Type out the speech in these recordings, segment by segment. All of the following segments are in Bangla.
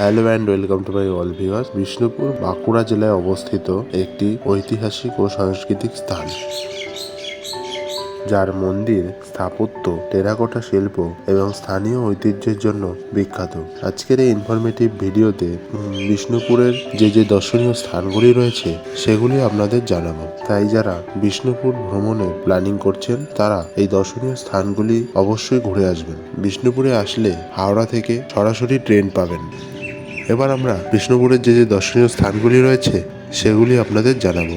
Hello and welcome to my all viewers Bishnupur Bankura জেলায় অবস্থিত একটি ঐতিহাসিক ও সাংস্কৃতিক স্থান। যার মন্দির, স্থাপত্য, টেরাকোটা শিল্প এবং স্থানীয় ঐতিহ্যের জন্য বিখ্যাত। আজকের এই ইনফরমেটিভ ভিডিওতে বিষ্ণুপুরের যে যে দর্শনীয় স্থানগুলি রয়েছে, সেগুলি আপনাদের জানাব। তাই যারা বিষ্ণুপুর ভ্রমণে প্ল্যানিং করছেন, তারা এই দর্শনীয় স্থানগুলি অবশ্যই ঘুরে আসবেন। বিষ্ণুপুরে আসলে হাওড়া থেকে সরাসরি ট্রেন পাবেন। এবার আমরা বিষ্ণুপুরের যে যে দর্শনীয় স্থানগুলি রয়েছে, সেগুলি আপনাদের জানাব।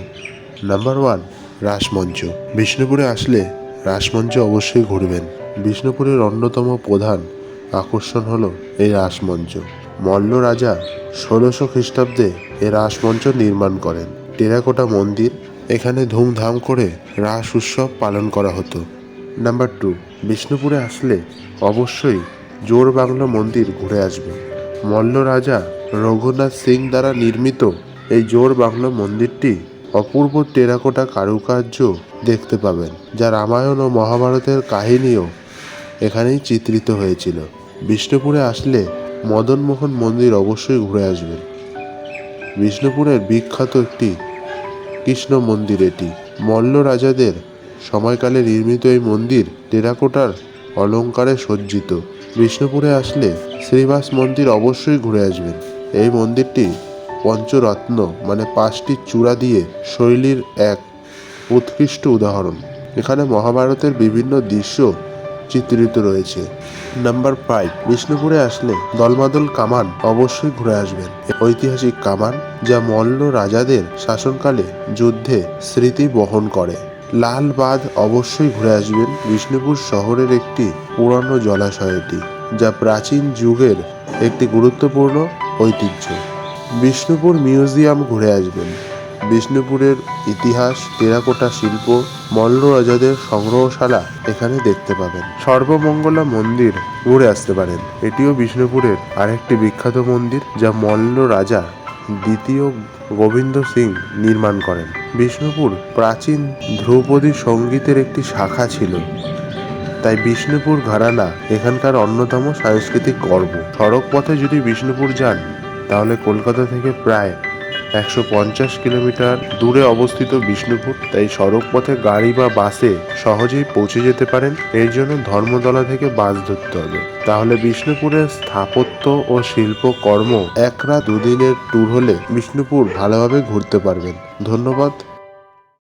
Number one Rasmancha. বিষ্ণুপুরে আসলে রাসমঞ্চ অবশ্যই ঘুরবেন। বিষ্ণুপুরের অন্যতম প্রধান আকর্ষণ হলো এই রাসমঞ্চ। মল্ল রাজা ষোলোশো খ্রিস্টাব্দে এ রাসমঞ্চ নির্মাণ করেন। টেরাকোটা মন্দির, এখানে ধুমধাম করে রাস উৎসব পালন করা হতো। নাম্বার টু বিষ্ণুপুরে আসলে অবশ্যই জোর বাংলা মন্দির ঘুরে আসবে। মল্ল রাজা রঘুনাথ সিং দ্বারা নির্মিত এই জোর বাংলা মন্দিরটি অপূর্ব টেরাকোটা কারুকার্য দেখতে পাবেন, যা রামায়ণ ও মহাভারতের কাহিনীও এখানেই চিত্রিত হয়েছিল। বিষ্ণুপুরে আসলে মদনমোহন মন্দির অবশ্যই ঘুরে আসবেন। বিষ্ণুপুরের বিখ্যাত একটি কৃষ্ণ মন্দির এটি। মল্ল রাজাদের সময়কালে নির্মিত এই মন্দির টেরাকোটার অলঙ্কারে সজ্জিত। বিষ্ণুপুরে আসলে শ্রীবাস মন্দির অবশ্যই ঘুরে আসবেন। এই মন্দিরটি পঞ্চরত্ন মানে পাঁচটি চূড়া দিয়ে শৈলীর এক উৎকৃষ্ট উদাহরণ। এখানে মহাভারতের বিভিন্ন দৃশ্য চিত্রিত রয়েছে। নাম্বার ফাইভ, বিষ্ণুপুরে আসলে দলমাদল কামান অবশ্যই ঘুরে আসবেন। ঐতিহাসিক কামান যা মল্ল রাজাদের শাসনকালে যুদ্ধে স্মৃতি বহন করে। লাল বাঁধ অবশ্যই ঘুরে আসবেন। বিষ্ণুপুর শহরের একটি পুরানো জলাশয় এটি যা প্রাচীন যুগের একটি গুরুত্বপূর্ণ ঐতিহ্য। বিষ্ণুপুর মিউজিয়াম ঘুরে আসবেন। বিষ্ণুপুরের ইতিহাস, টেরাকোটা শিল্প, মল্ল রাজাদের সংগ্রহশালা এখানে দেখতে পাবেন। সর্বমঙ্গলা মন্দির ঘুরে আসতে পারেন। এটিও বিষ্ণুপুরের আরেকটি বিখ্যাত মন্দির, যা মল্ল রাজা দ্বিতীয় গোবিন্দ সিং নির্মাণ করেন। বিষ্ণুপুর প্রাচীন ধ্রুপদী সঙ্গীতের একটি শাখা ছিল। তাই বিষ্ণুপুর ঘরানা এখানকার অন্যতম সাংস্কৃতিক গর্ব। সড়ক পথে যদি বিষ্ণুপুর যান, তাহলে কলকাতা থেকে প্রায় একশো পঞ্চাশ কিলোমিটার দূরে অবস্থিত বিষ্ণুপুর, তাই সড়ক পথে গাড়ি বা বাসে সহজেই পৌঁছে যেতে পারেন। এর জন্য ধর্মতলা থেকে বাস ধরতে হবে। তাহলে বিষ্ণুপুরের স্থাপত্য ও শিল্পকর্ম এক রাত দুদিনের ট্যুর হলে বিষ্ণুপুর ভালোভাবে ঘুরতে পারবেন। ধন্যবাদ।